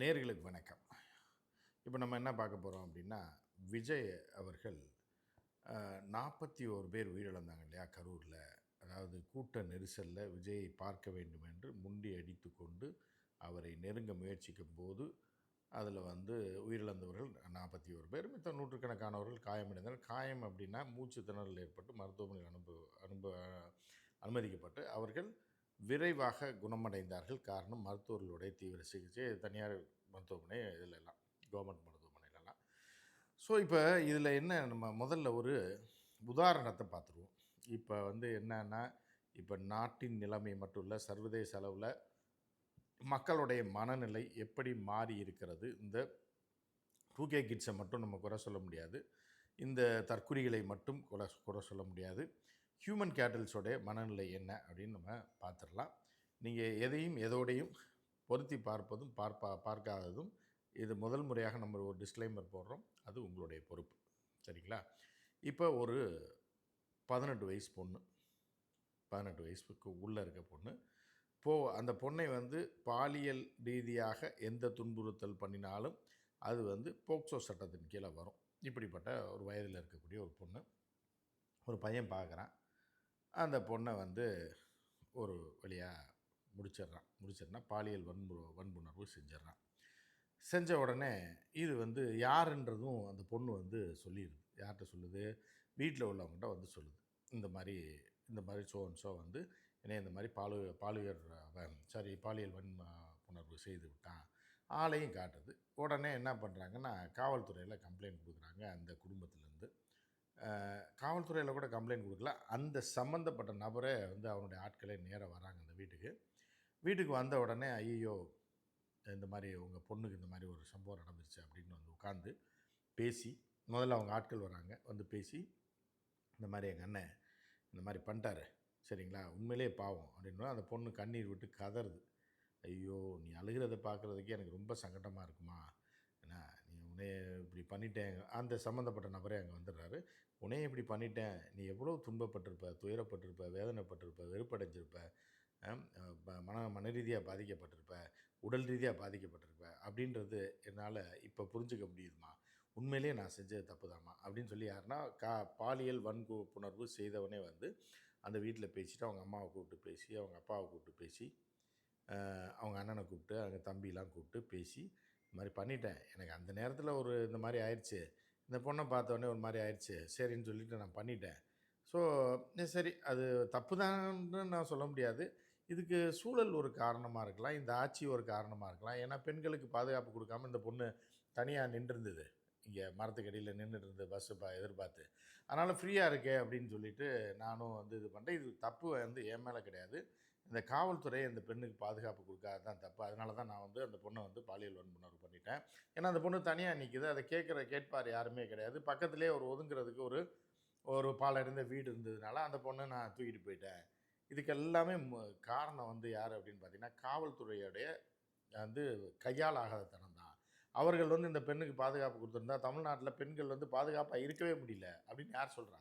நேர்களுக்கு வணக்கம். இப்போ நம்ம என்ன பார்க்க போகிறோம் அப்படின்னா விஜய் அவர்கள் நாற்பத்தி ஓரு பேர் உயிரிழந்தாங்க இல்லையா கரூரில். அதாவது கூட்ட நெரிசலில் விஜயை பார்க்க வேண்டும் என்று முண்டி அடித்து கொண்டு அவரை நெருங்க முயற்சிக்கும் போது அதில் வந்து உயிரிழந்தவர்கள் நாற்பத்தி ஒரு பேர் மித்த நூற்றுக்கணக்கானவர்கள் காயமடைந்தனர். காயம் அப்படின்னா மூச்சு திணறல் ஏற்பட்டு மருத்துவமனையில் அனுப்பு அனுப்ப அனுமதிக்கப்பட்டு அவர்கள் விரைவாக குணமடைந்தார்கள். காரணம் மருத்துவர்களுடைய தீவிர சிகிச்சை தனியார் மருத்துவமனை இதில் எல்லாம் கவர்மெண்ட் மருத்துவமனையிலலாம் ஸோ இப்போ இதில் என்ன நம்ம முதல்ல ஒரு உதாரணத்தை பார்த்துருவோம். இப்போ வந்து என்னன்னா இப்போ நாட்டின் நிலைமை மட்டும் இல்லை சர்வதேச அளவில் மக்களுடைய மனநிலை எப்படி மாறி இருக்கிறது? இந்த டூ கே கிட்ஸை மட்டும் நம்ம குறை சொல்ல முடியாது. இந்த தற்குறிகளை மட்டும் குறை குறை சொல்ல முடியாது. ஹியூமன் கேட்டல்ஸோடைய மனநிலை என்ன அப்படின்னு நம்ம பார்த்துடலாம். நீங்கள் எதையும் எதோடையும் பொருத்தி பார்ப்பதும் பார்ப்பா பார்க்காததும் இது முதல் முறையாக நம்ம ஒரு டிஸ்க்ளைமர் போடுறோம். அது உங்களுடைய பொறுப்பு. சரிங்களா? இப்போ ஒரு பதினெட்டு வயசு பொண்ணு. பதினெட்டு வயசுக்கு உள்ளே இருக்க பொண்ணு. போ அந்த பொண்ணை வந்து பாலியல் ரீதியாக எந்த துன்புறுத்தல் பண்ணினாலும் அது வந்து போக்சோ சட்டத்தின் கீழே வரும். இப்படிப்பட்ட ஒரு வயதில் இருக்கக்கூடிய ஒரு பொண்ணு. ஒரு பையன் பார்க்குறான். அந்த பொண்ணை வந்து ஒரு வழியாக முடிச்சிடுறான். முடிச்சிடனா பாலியல் வன்பு வன்புணர்வு செஞ்சிடுறான். செஞ்ச உடனே இது வந்து யாருன்றதும் அந்த பொண்ணு வந்து சொல்லிடுது. யார்கிட்ட சொல்லுது? வீட்டில் உள்ளவங்ககிட்ட வந்து சொல்லுது. இந்த மாதிரி இந்த மாதிரி சோ ஸோ வந்து என்னை இந்த மாதிரி பாலு பாலியர் சாரி பாலியல் வன் புணர்வு செய்து விட்டான். ஆளையும் காட்டுது. உடனே என்ன பண்ணுறாங்கன்னா காவல்துறையில் கம்ப்ளைண்ட் கொடுக்குறாங்க அந்த குடும்பத்துலேருந்து. காவல்துறையில் கூட கம்ப்ளைண்ட் கொடுக்கல. அந்த சம்மந்தப்பட்ட நபரே வந்து அவனுடைய ஆட்களே நேராக வராங்க அந்த வீட்டுக்கு. வீட்டுக்கு வந்த உடனே ஐயோ இந்த மாதிரி உங்கள் பொண்ணுக்கு இந்த மாதிரி ஒரு சம்பவம் நடந்துருச்சு அப்படின்னு வந்து உட்காந்து பேசி முதல்ல அவங்க ஆட்கள் வராங்க. வந்து பேசி இந்த மாதிரி எங்கள் அண்ணன் இந்த மாதிரி பண்ணிட்டாரு. சரிங்களா? உண்மையிலே பாவம் அப்படின்னா அந்த பொண்ணு கண்ணீர் விட்டு கதறுது. ஐயோ நீ அழுகிறத பார்க்குறதுக்கே எனக்கு ரொம்ப சங்கடமாக இருக்குமா? உன்னைய இப்படி பண்ணிட்டேன். அந்த சம்மந்தப்பட்ட நபரே அங்கே வந்துடுறாரு. உன்னைய இப்படி பண்ணிட்டேன். நீ எவ்வளோ துன்பப்பட்டிருப்ப துயரப்பட்டிருப்ப வேதனைப்பட்டிருப்ப வெறுப்படைஞ்சிருப்ப மன மன ரீதியாக பாதிக்கப்பட்டிருப்ப உடல் ரீதியாக பாதிக்கப்பட்டிருப்ப அப்படின்றது என்னால் இப்போ புரிஞ்சுக்க முடியுதுமா? உண்மையிலேயே நான் செஞ்சது தப்பு தாம்மா அப்படின்னு சொல்லி யாருன்னா கா பாலியல் வன்புணர்வு செய்தவனே வந்து அந்த வீட்டில் பேசிவிட்டு அவங்க அம்மாவை கூப்பிட்டு பேசி அவங்க அப்பாவை கூப்பிட்டு பேசி அவங்க அண்ணனை கூப்பிட்டு அவங்க தம்பிலாம் கூப்பிட்டு பேசி இந்த மாதிரி பண்ணிட்டேன். எனக்கு அந்த நேரத்தில் ஒரு இந்த மாதிரி ஆயிடுச்சு இந்த பொண்ணை பார்த்தோன்னே ஒரு மாதிரி ஆயிடுச்சு சரின்னு சொல்லிட்டு நான் பண்ணிட்டேன். ஸோ சரி அது தப்பு தான்னு நான் சொல்ல முடியாது. இதுக்கு சூழல் ஒரு காரணமாக இருக்கலாம். இந்த ஆட்சி ஒரு காரணமாக இருக்கலாம். ஏன்னா பெண்களுக்கு பாதுகாப்பு கொடுக்காம இந்த பொண்ணு தனியாக நின்றுருந்தது. இங்கே மரத்துக்கடியில் நின்றுட்டு இருந்தது பஸ்ஸு பா எதிர்பார்த்து. அதனால் ஃப்ரீயாக இருக்கே அப்படின்னு சொல்லிட்டு நானும் வந்து இது பண்ணுறேன் இது தப்பு வந்து என் மேலே கிடையாது. இந்த காவல்துறை அந்த பெண்ணுக்கு பாதுகாப்பு கொடுக்காது தான் தப்பு. அதனால தான் நான் வந்து அந்த பொண்ணை வந்து பாலியல் வன்புணர்வு பண்ணிட்டேன். ஏன்னா அந்த பொண்ணு தனியாக நிற்கிது அதை கேட்குற கேட்பார் யாருமே கிடையாது. பக்கத்துலேயே ஒரு ஒதுங்குறதுக்கு ஒரு ஒரு பாலடைந்த வீடு இருந்ததுனால அந்த பொண்ணை நான் தூக்கிட்டு போயிட்டேன். இதுக்கு எல்லாமே காரணம் வந்து யார் அப்படின்னு பார்த்தீங்கன்னா காவல்துறையுடைய வந்து கையால் ஆகாத தனம் தான். அவர்கள் வந்து இந்த பெண்ணுக்கு பாதுகாப்பு கொடுத்துருந்தா தமிழ்நாட்டில் பெண்கள் வந்து பாதுகாப்பாக இருக்கவே முடியல அப்படின்னு யார் சொல்கிறா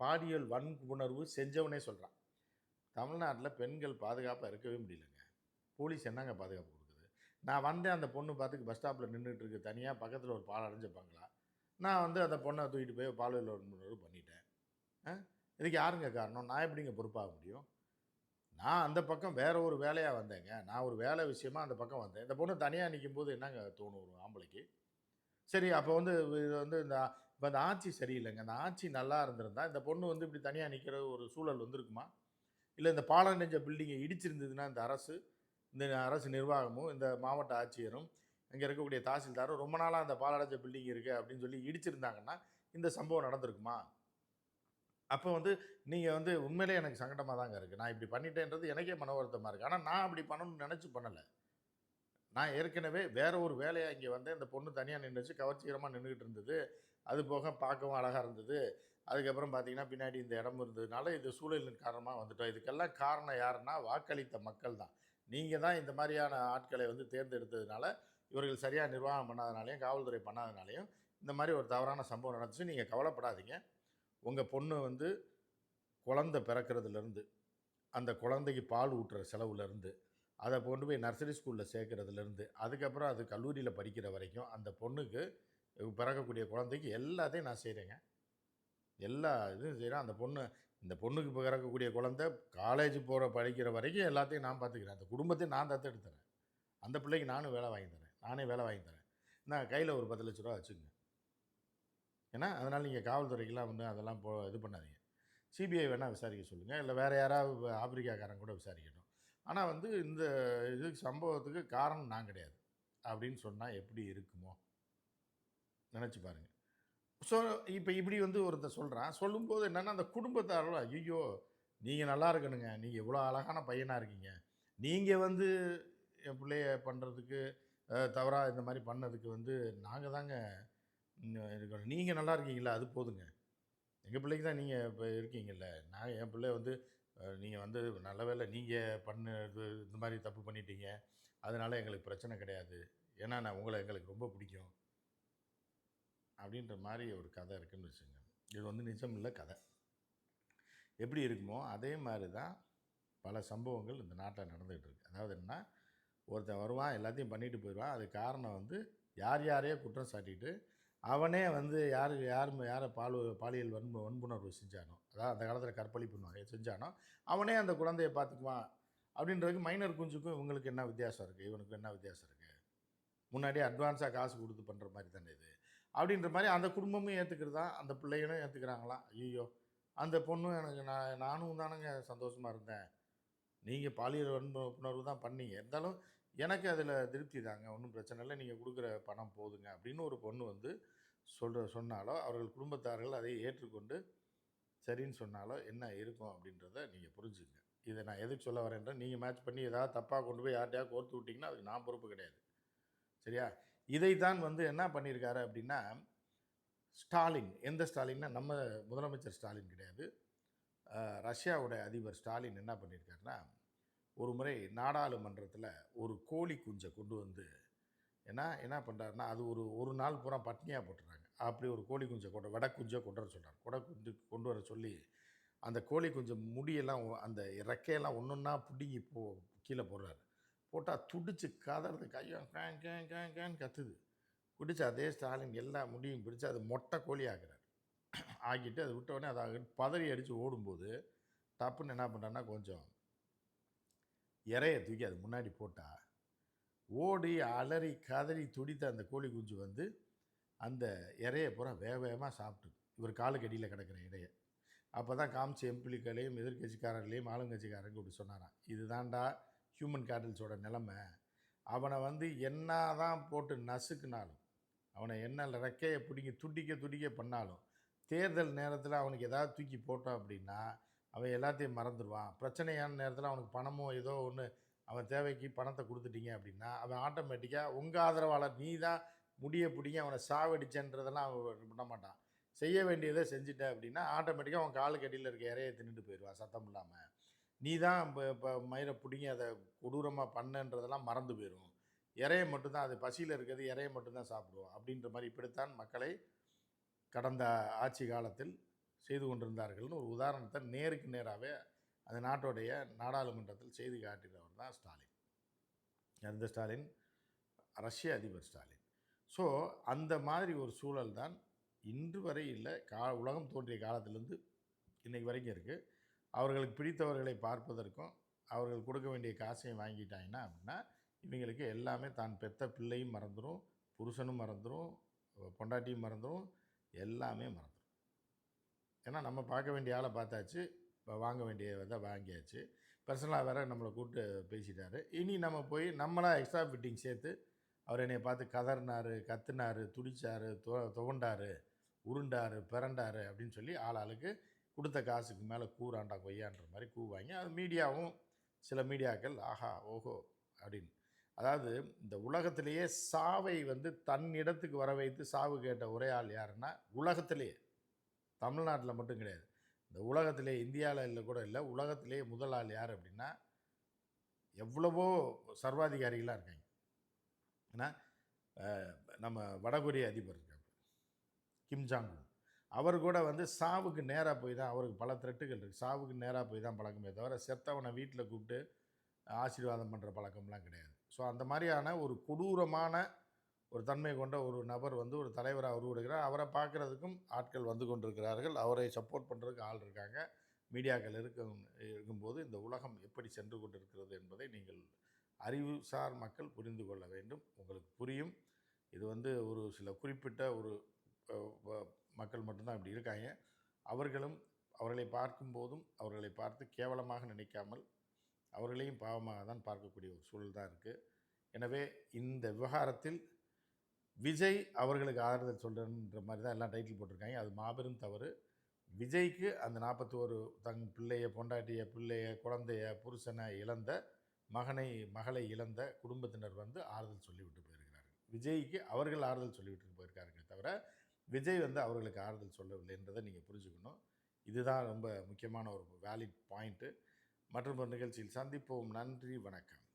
பாலியல் வன்புணர்வு செஞ்சவனே சொல்கிறான் தமிழ்நாட்டில் பெண்கள் பாதுகாப்பாக இருக்கவே முடியலங்க. போலீஸ் என்னங்க பாதுகாப்பு கொடுக்குது? நான் வந்தேன் அந்த பொண்ணு பார்த்துக்கு பஸ் ஸ்டாப்பில் நின்றுட்டுருக்கு தனியாக பக்கத்தில் ஒரு பால் அடைஞ்ச நான் வந்து அந்த பொண்ணை தூக்கிட்டு போய் பாலியல் வன்புணர்வு பண்ணிட்டேன். இதுக்கு யாருங்க காரணம்? நான் எப்படிங்க பொறுப்பாக முடியும்? நான் அந்த பக்கம் வேறு ஒரு வேலையாக வந்தேங்க. நான் ஒரு வேலை விஷயமா அந்த பக்கம் வந்தேன். இந்த பொண்ணு தனியாக நிற்கும் போது என்னங்க தோணும் ஒரு ஆம்பளைக்கு? சரி அப்போ வந்து இது வந்து இந்த இப்போ இந்த ஆட்சி சரியில்லைங்க. அந்த ஆட்சி நல்லா இருந்திருந்தா இந்த பொண்ணு வந்து இப்படி தனியாக நிற்கிற ஒரு சூழல் வந்திருக்குமா? இல்லை இந்த பாலம் நெஞ்ச பில்டிங்கை இடிச்சிருந்ததுன்னா இந்த அரசு இந்த அரசு நிர்வாகமும் இந்த மாவட்ட ஆட்சியரும் அங்கே இருக்கக்கூடிய தாசில்தாரும் ரொம்ப நாளாக அந்த பாலடைஞ்ச பில்டிங் இருக்குது அப்படின்னு சொல்லி இடிச்சிருந்தாங்கன்னா இந்த சம்பவம் நடந்திருக்குமா? அப்போ வந்து நீங்கள் வந்து உண்மையிலே எனக்கு சங்கடமாக தாங்க இருக்குது நான் இப்படி பண்ணிட்டேன்றது எனக்கே மன வருத்தமாக இருக்குது ஆனால் நான் அப்படி பண்ணணும்னு நினச்சி பண்ணலை. நான் ஏற்கனவே வேறு ஒரு வேலையாக இங்கே வந்தேன். இந்த பொண்ணு தனியாக நின்றுச்சு கவர்ச்சிகரமாக நின்றுக்கிட்டு இருந்தது. அது போக பார்க்கவும் அழகாக இருந்தது. அதுக்கப்புறம் பார்த்திங்கன்னா பின்னாடி இந்த இடம் இருந்ததுனால இது சூழலின் காரணமாக வந்துட்டோம். இதுக்கெல்லாம் காரணம் யாருன்னா வாக்களித்த மக்கள் தான். நீங்கள் தான் இந்த மாதிரியான ஆட்களை வந்து தேர்ந்தெடுத்ததுனால இவர்கள் சரியாக நிர்வாகம் பண்ணாதனாலையும் காவல்துறை பண்ணாதனாலையும் இந்த மாதிரி ஒரு தவறான சம்பவம் நடந்துச்சு நீங்கள் கவலைப்படாதீங்க. உங்கள் பொண்ணு வந்து குழந்த பிறக்கிறதுலேருந்து அந்த குழந்தைக்கு பால் ஊட்டுற செலவுலேருந்து அதை கொண்டு போய் நர்சரி ஸ்கூலில் சேர்க்குறதுலேருந்து அதுக்கப்புறம் அது கல்லூரியில் படிக்கிற வரைக்கும் அந்த பொண்ணுக்கு பிறக்கக்கூடிய குழந்தைக்கு எல்லாத்தையும் நான் செய்கிறேங்க எல்லா இதுவும் செய்கிறேன் அந்த பொண்ணு இந்த பொண்ணுக்கு இப்போ பிறக்கக்கூடிய குழந்தை காலேஜ் போகிற படிக்கிற வரைக்கும் எல்லாத்தையும் நான் பார்த்துக்கிறேன் அந்த குடும்பத்தையும் நான் தத்தெடுத்துறேன் அந்த பிள்ளைக்கு நானும் வேலை வாங்கி தரேன். நானே வேலை வாங்கி தரேன். நான் கையில் ஒரு பத்து லட்ச ரூபா வச்சுங்க ஏன்னா அதனால் நீங்கள் காவல்துறைக்கெலாம் வந்து அதெல்லாம் போ இது பண்ணாதீங்க. சிபிஐ வேணால் விசாரிக்க சொல்லுங்கள் இல்லை வேறு யாராவது ஆப்பிரிக்காக்காரன் கூட விசாரிக்கட்டும். ஆனால் வந்து இந்த இது சம்பவத்துக்கு காரணம் நான் கிடையாது. அப்படின்னு சொன்னால் எப்படி இருக்குமோ? நினச்சி பாருங்கள் ஸோ இப்போ இப்படி வந்து ஒருத்தர் சொல்கிறான் சொல்லும்போது என்னென்னா அந்த குடும்பத்தாரோட ஐயோ நீங்கள் நல்லா இருக்கணுங்க. நீங்கள் இவ்வளோ அழகான பையனாக இருக்கீங்க. நீங்கள் வந்து என் பிள்ளைய பண்ணுறதுக்கு தவறாக இந்த மாதிரி பண்ணதுக்கு வந்து நாங்கள் தாங்க இருக்கணும் நீங்கள் நல்லா இருக்கீங்களா? அது போதுங்க. எங்கள் பிள்ளைக்கு தான் நீங்கள் இப்போ இருக்கீங்கல்ல. நான் என் பிள்ளை வந்து நீங்கள் வந்து நல்ல வேலை நீங்கள் பண்ணது இந்த மாதிரி தப்பு பண்ணிட்டீங்க. அதனால் எங்களுக்கு பிரச்சனை கிடையாது. ஏன்னா நான் உங்களை எங்களுக்கு ரொம்ப பிடிக்கும். அப்படின்ற மாதிரி ஒரு கதை இருக்குன்னு வச்சுங்க இது வந்து நிஜம் இல்லை கதை. எப்படி இருக்குமோ அதே மாதிரி தான் பல சம்பவங்கள் இந்த நாட்டில் நடந்துகிட்டு இருக்கு. அதாவது என்ன ஒருத்தன் வருவான் எல்லாத்தையும் பண்ணிட்டு போயிடுவான் அது காரணம் வந்து யார் யாரையே குற்றம் சாட்டிட்டு அவனே வந்து யார் யார் யாரை பால் பாலியல் வன்பு வன்புணர்வு செஞ்சானோ அதாவது அந்த காலத்தில் கற்பழிப்புன்னு செஞ்சானோ அவனே அந்த குழந்தையை பார்த்துக்குவான். அப்படின்றதுக்கு மைனர் குஞ்சுக்கும் இவங்களுக்கு என்ன வித்தியாசம் இருக்குது இவனுக்கு என்ன வித்தியாசம் இருக்குது முன்னாடியே அட்வான்ஸாக காசு கொடுத்து பண்ணுற மாதிரி தானே இது. அப்படின்ற மாதிரி அந்த குடும்பமும் ஏற்றுக்கிறதா அந்த பிள்ளைகளும் ஏற்றுக்கிறாங்களாம் ஐயோ அந்த பொண்ணும் எனக்கு நான் நானும் தானேங்க சந்தோஷமாக இருந்தேன். நீங்கள் பாலியல் வன்புணர்வு தான் பண்ணீங்க. இருந்தாலும் எனக்கு அதில் திருப்தி தாங்க. ஒன்றும் பிரச்சனை இல்லை. நீங்கள் கொடுக்குற பணம் போதுங்க. அப்படின்னு ஒரு பொண்ணு வந்து சொல்கிற சொன்னாலோ அவர்கள் குடும்பத்தார்கள் அதை ஏற்றுக்கொண்டு சரின்னு சொன்னாலோ என்ன இருக்கும் அப்படின்றத நீங்கள் புரிஞ்சுங்க இதை நான் எதுக்கு சொல்ல வரேன்றேன் நீங்கள் மேட்ச் பண்ணி ஏதாவது தப்பாக கொண்டு போய் யார்ட்டையாவது கோர்த்து விட்டிங்கன்னா அதுக்கு நான் பொறுப்பு கிடையாது. சரியா? இதைத்தான் வந்து என்ன பண்ணியிருக்காரு அப்படின்னா ஸ்டாலின் எந்த ஸ்டாலின்னா நம்ம முதலமைச்சர் ஸ்டாலின் கிடையாது. ரஷ்யாவுடைய ரஷ்யாவோட அதிபர் ஸ்டாலின் என்ன பண்ணியிருக்காருன்னா ஒரு முறை நாடாளுமன்றத்தில் ஒரு கோழி குஞ்சை கொண்டு வந்து ஏன்னா என்ன பண்ணுறாருன்னா அது ஒரு ஒரு நாள் பூரா பட்னியாக போட்டுறாங்க. அப்படி ஒரு கோழி குஞ்சை கொண்டு வடை குஞ்சை கொண்டு வர சொல்கிறார் கொடை குஞ்சு கொண்டு வர சொல்லி அந்த கோழி குஞ்சு முடியெல்லாம் அந்த ரெக்கையெல்லாம் ஒன்று ஒன்றா பிடுங்கி போ கீழே போடுறாரு. போட்டால் துடிச்சு கதறது. கையும் கேன் கேன் கேன் கேன் கத்துது. குடிச்சு அதே ஸ்டாலின் எல்லா முடியும் பிடிச்சி அது மொட்டை கோழி ஆக்குறாரு. ஆக்கிட்டு அதை விட்ட உடனே அதை பதறி அடித்து ஓடும்போது டப்புன்னு என்ன பண்ணுறான்னா கொஞ்சம் இறைய தூக்கி அது முன்னாடி போட்டால் ஓடி அலறி கதறி துடித்த அந்த கோழி குஞ்சு வந்து அந்த இறைய பூரா வேக வேகமாக சாப்பிட்டு இவர் காலுக்கு அடியில் கிடக்கிற இடைய அப்போ தான் காமிச்சு எம்பிளிக்களையும் எதிர்கட்சிக்காரர்களையும் ஆளுங்கட்சிக்காரங்க இப்படி சொன்னாராம். இதுதான்டா ஹியூமன் கேட்டல்ஸோட நிலமை அவனை வந்து என்ன தான் போட்டு நசுக்குனாலும் அவனை என்ன ரெக்கையை பிடிங்கி துடிக்க துடிக்க பண்ணாலும் தேர்தல் நேரத்தில் அவனுக்கு எதாவது தூக்கி போட்டோம் அப்படின்னா அவன் எல்லாத்தையும் மறந்துடுவான். பிரச்சனையான நேரத்தில் அவனுக்கு பணமோ ஏதோ ஒன்று அவன் தேவைக்கு பணத்தை கொடுத்துட்டீங்க அப்படின்னா அவன் ஆட்டோமேட்டிக்காக உங்கள் ஆதரவாளர் நீ தான் முடிய பிடிங்க அவனை சாவடிச்சன்றதெல்லாம் அவன் பண்ண மாட்டான். செய்ய வேண்டியதை செஞ்சுட்ட அப்படின்னா ஆட்டோமேட்டிக்காக அவன் காலு கடியில் இருக்க இறைய தின்னுட்டு போயிடுவான் சத்தம் இல்லாமல் நீ தான் இப்போ இப்போ மயிரை பிடிங்கி அதை கொடூரமாக பண்ணன்றதெல்லாம் மறந்து போயிடும் இறைய மட்டும்தான் அது பசியில் இருக்கிறது இறைய மட்டும்தான் சாப்பிடுவோம் அப்படின்ற மாதிரி இப்படித்தான் மக்களை கடந்த ஆட்சி காலத்தில் செய்து கொண்டிருந்தார்கள்னு ஒரு உதாரணத்தை நேருக்கு நேராகவே அந்த நாட்டுடைய நாடாளுமன்றத்தில் செய்து காட்டினவர் தான் ஸ்டாலின். அந்த ஸ்டாலின்? ரஷ்ய அதிபர் ஸ்டாலின். ஸோ அந்த மாதிரி ஒரு சூழல் தான் இன்று வரை இல்லை. கா உலகம் தோன்றிய காலத்திலேருந்து இன்னைக்கு வரைக்கும் இருக்குது அவர்களுக்கு பிடித்தவர்களை பார்ப்பதற்கும் அவர்கள் கொடுக்க வேண்டிய காசையும் வாங்கிட்டாங்கன்னா அப்படின்னா இவங்களுக்கு எல்லாமே தான் பெத்த பிள்ளையும் மறந்துடும் புருஷனும் மறந்துடும் பொண்டாட்டியும் மறந்துடும் எல்லாமே மறந்துடும் ஏன்னா நம்ம பார்க்க வேண்டிய ஆளை பார்த்தாச்சு இப்போ வாங்க வேண்டிய இதை வாங்கியாச்சு. பர்சனலாக வேறு நம்மளை கூப்பிட்டு பேசிட்டாரு. இனி நம்ம போய் நம்மளாக எக்ஸ்ட்ரா ஃபிட்டிங் சேர்த்து அவர் என்னை பார்த்து கதறினார் கத்துனார் துடிச்சாரு துவ துவண்டாரு உருண்டாரு பிறண்டாரு அப்படின்னு சொல்லி ஆள் ஆளுக்கு கொடுத்த காசுக்கு மேலே கூறாண்டா கொய்யான்ற மாதிரி கூவாங்க அது மீடியாவும் சில மீடியாக்கள் ஆஹா ஓஹோ அப்படின்னு. அதாவது இந்த உலகத்திலேயே சாவை வந்து தன் இடத்துக்கு வர வைத்து சாவு கேட்ட ஒரே ஆள் யாருன்னா உலகத்திலேயே. தமிழ்நாட்டில் மட்டும் கிடையாது. இந்த உலகத்திலே இந்தியாவில் இல்லை கூட இல்லை உலகத்திலேயே முதல் ஆள் யார் அப்படின்னா எவ்வளவோ சர்வாதிகாரிகளாக இருக்காங்க. ஏன்னா நம்ம வடகொரிய அதிபர் இருக்காங்க கிம் ஜாங் அவர் கூட வந்து சாவுக்கு நேராக போய் தான் அவருக்கு பல த்ரெட்டுகள் இருக்குது சாவுக்கு நேராக போய் தான் பழக்கமே தவிர செத்தவனை வீட்டில் கூப்பிட்டு ஆசீர்வாதம் பண்ணுற பழக்கம்லாம் கிடையாது. ஸோ அந்த மாதிரியான ஒரு கொடூரமான ஒரு தன்மை கொண்ட ஒரு நபர் வந்து ஒரு தலைவராக உருவெடுக்கிறார். அவரை பார்க்குறதுக்கும் ஆட்கள் வந்து கொண்டிருக்கிறார்கள். அவரை சப்போர்ட் பண்ணுறதுக்கு ஆள் இருக்காங்க. மீடியாக்கள் இருக்கும் இருக்கும்போது இந்த உலகம் எப்படி சென்று கொண்டிருக்கிறது என்பதை நீங்கள் அறிவுசார் மக்கள் புரிந்து கொள்ள வேண்டும். உங்களுக்கு புரியும். இது வந்து ஒரு சில குறிப்பிட்ட ஒரு மக்கள் மட்டும்தான் இப்படி இருக்காங்க. அவர்களும் அவர்களை பார்க்கும்போதும் அவர்களை பார்த்து கேவலமாக நினைக்காமல் அவர்களையும் பாவமாக தான் பார்க்கக்கூடிய ஒரு சூழல் தான் இருக்குது எனவே இந்த விவகாரத்தில் விஜய் அவர்களுக்கு ஆறுதல் சொல்கிறன்ற மாதிரி தான் எல்லாம் டைட்டில் போட்டிருக்காங்க. அது மாபெரும் தவறு. விஜய்க்கு அந்த நாற்பத்தோரு தன் பிள்ளைய பொண்டாட்டிய பிள்ளைய குழந்தைய புருஷனை இழந்த மகனை மகளை இழந்த குடும்பத்தினர் வந்து ஆறுதல் சொல்லிவிட்டு போயிருக்கிறார்கள். விஜய்க்கு அவர்கள் ஆறுதல் சொல்லிவிட்டு போயிருக்காருங்களே தவிர விஜய் வந்து அவர்களுக்கு ஆறுதல் சொல்லவில்லை என்றதை நீங்கள் புரிஞ்சுக்கணும். இதுதான் ரொம்ப முக்கியமான ஒரு வேலிட் பாயிண்ட்டு மற்றும் ஒரு நிகழ்ச்சியில் சந்திப்போம். நன்றி. வணக்கம்.